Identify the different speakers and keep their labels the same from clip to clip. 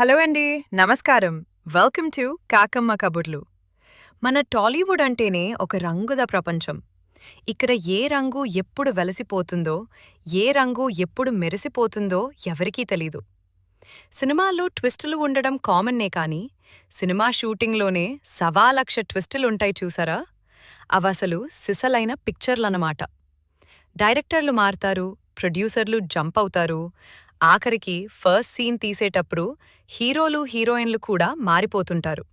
Speaker 1: Hello అండి. నమస్కారం. Welcome to కాకమ్మ కబుర్లు. మన టాలీవుడ్ అంటేనే ఒక రంగుద ప్రపంచం. ఇక్కడ ఏ రంగు ఎప్పుడు వెలసిపోతుందో ఏ రంగు ఎప్పుడు మెరిసిపోతుందో ఎవరికీ తెలీదు. సినిమాల్లో ట్విస్టులు ఉండడం కామన్నే కాని సినిమా షూటింగ్లోనే సవా లక్ష ట్విస్టులుంటాయి చూసారా? అవసలు సిసలైన పిక్చర్లన్నమాట. డైరెక్టర్లు మారతారు ప్రొడ్యూసర్లు జంప్ అవుతారు ఆఖరికి ఫస్ట్ సీన్ తీసేటప్పుడు హీరోలు హీరోయిన్లు కూడా మారిపోతుంటారు.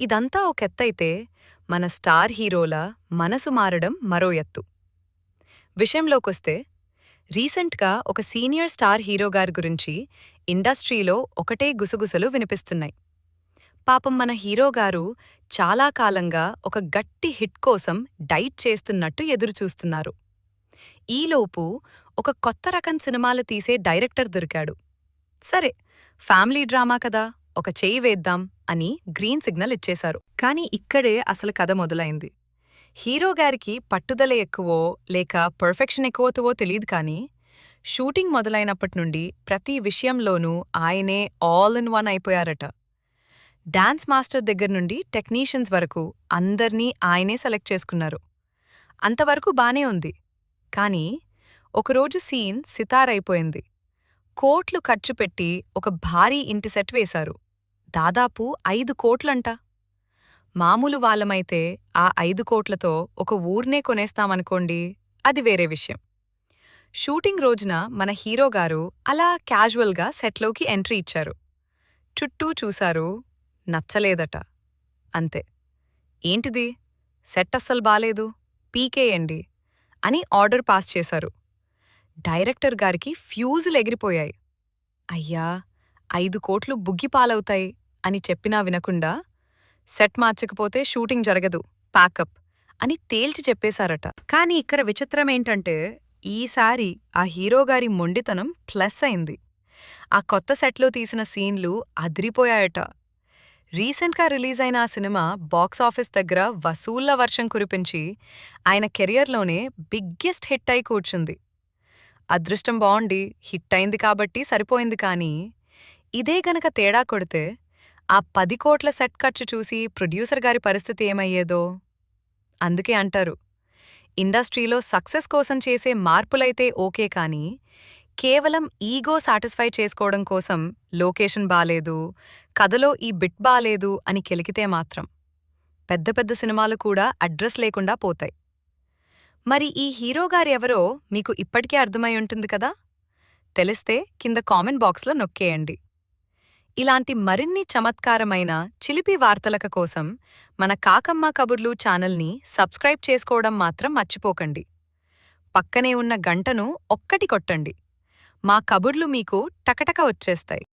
Speaker 1: ఇదంతా ఒక ఎత్తైతే మన స్టార్ హీరోల మనసు మారడం మరో ఎత్తు. విషయంలోకొస్తే రీసెంట్గా ఒక సీనియర్ స్టార్ హీరోగారి గురించి ఇండస్ట్రీలో ఒకటే గుసగుసలు వినిపిస్తున్నాయి. పాపం మన హీరోగారు చాలా కాలంగా ఒక గట్టి హిట్ కోసం డైట్ చేస్తున్నట్టు ఎదురుచూస్తున్నారు. ఈలోపు ఒక కొత్త రకం సినిమాలు తీసే డైరెక్టర్ దొరికాడు. సరే ఫ్యామిలీ డ్రామా కదా ఒక చేయి వేద్దాం అని గ్రీన్ సిగ్నల్ ఇచ్చేశారు. కానీ ఇక్కడే అసలు కథ మొదలైంది. హీరోగారికి పట్టుదల ఎక్కువో లేక పర్ఫెక్షన్ ఎక్కువతువో తెలియదు కానీ షూటింగ్ మొదలైనప్పటి నుండి ప్రతి విషయంలోనూ ఆయనే ఆల్ ఇన్ వన్ అయిపోయారట. డాన్స్ మాస్టర్ దగ్గర నుండి టెక్నీషియన్స్ వరకు అందర్నీ ఆయనే సెలెక్ట్ చేసుకున్నారు. అంతవరకు బానే ఉంది. కానీ ఒకరోజు సీన్ సితారైపోయింది. కోట్లు ఖర్చు పెట్టి ఒక భారీ ఇంటి సెట్ వేశారు. దాదాపు ఐదు కోట్లంట. మామూలు వాళ్ళమైతే ఆ ఐదు కోట్లతో ఒక ఊర్నే కొనేస్తామనుకోండి అది వేరే విషయం. షూటింగ్ రోజున మన హీరోగారు అలా క్యాజువల్గా సెట్లోకి ఎంట్రీ ఇచ్చారు. చుట్టూ చూశారు నచ్చలేదట. అంతే. ఏంటిది? సెట్ అస్సలు బాలేదు. పీకేయండి. అని ఆర్డర్ పాస్ చేశారు. డైరెక్టర్ గారికి ఫ్యూజులు ఎగిరిపోయాయి. అయ్యా ఐదు కోట్లు బుగ్గిపాలవుతాయి అని చెప్పినా వినకుండా సెట్ మార్చకపోతే షూటింగ్ జరగదు ప్యాకప్ అని తేల్చి చెప్పేశారట. కాని ఇక్కడ విచిత్రమేంటంటే ఈసారి ఆ హీరోగారి మొండితనం ప్లస్ అయింది. ఆ కొత్త సెట్లో తీసిన సీన్లు అదిరిపోయాయట. రీసెంట్గా రిలీజ్ అయిన ఆ సినిమా బాక్సాఫీస్ దగ్గర వసూళ్ళ వర్షం కురిపించి ఆయన కెరియర్లోనే బిగ్గెస్ట్ హిట్ అయి కూర్చుంది. అదృష్టం బావుండి హిట్ అయింది కాబట్టి సరిపోయింది కానీ ఇదే గనక తేడా కొడితే ఆ పది కోట్ల సెట్ ఖర్చు చూసి ప్రొడ్యూసర్ గారి పరిస్థితి ఏమయ్యేదో? అందుకే అంటారు ఇండస్ట్రీలో సక్సెస్ కోసం చేసే మార్పులైతే ఓకే కానీ కేవలం ఈగో సాటిస్ఫై చేసుకోవడం కోసం లొకేషన్ బాలేదు కథలో ఈ బిట్ బాలేదు అని కెలికితే మాత్రం పెద్ద పెద్ద సినిమాలు కూడా అడ్రస్ లేకుండా పోతాయి. మరి ఈ హీరోగారెవరో మీకు ఇప్పటికే అర్థమై ఉంటుంది కదా? తెలిస్తే కింద కామెంట్ బాక్స్లో నొక్కేయండి. ఇలాంటి మరిన్ని చమత్కారమైన చిలిపి వార్తలక కోసం మన కాకమ్మ కబుర్లు ఛానల్ని సబ్స్క్రైబ్ చేసుకోవడం మాత్రం మర్చిపోకండి. పక్కనే ఉన్న గంటను ఒక్కటి కొట్టండి. మా కబుర్లు మీకు టకటక వచ్చేస్తాయి.